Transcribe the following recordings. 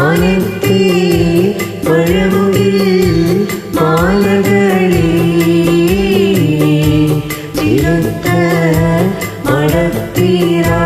அனைத்தே பழமுகில் மாலகளே திறந்த மடத்தீரா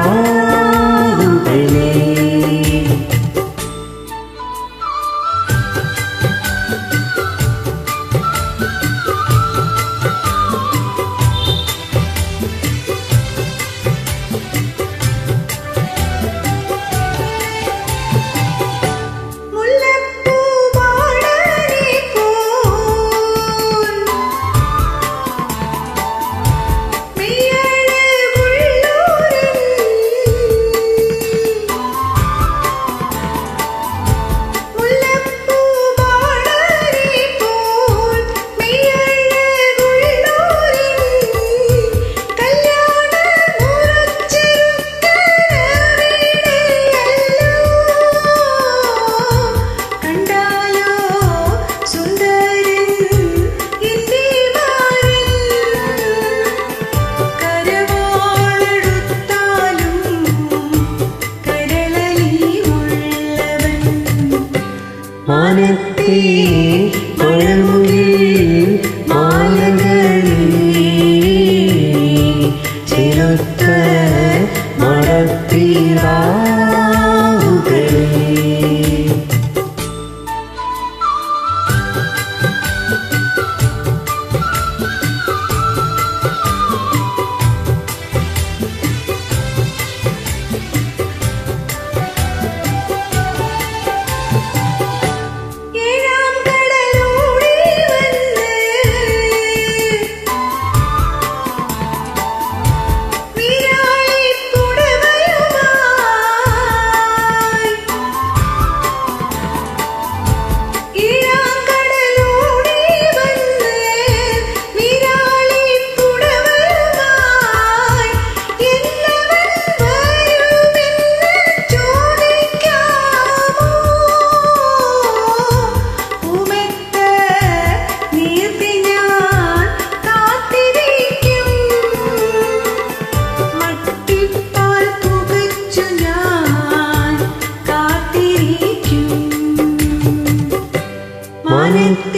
Happy.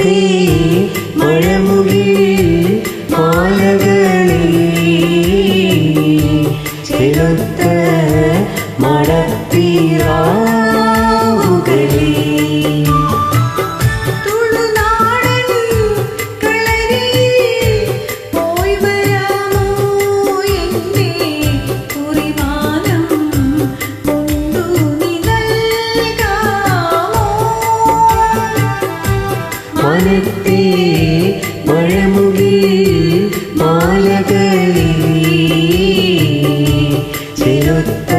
Krishna. வானத்தே மழமுகில் மாலகை. செலுத்த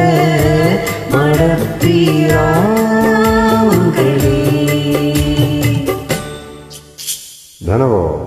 தனவோ.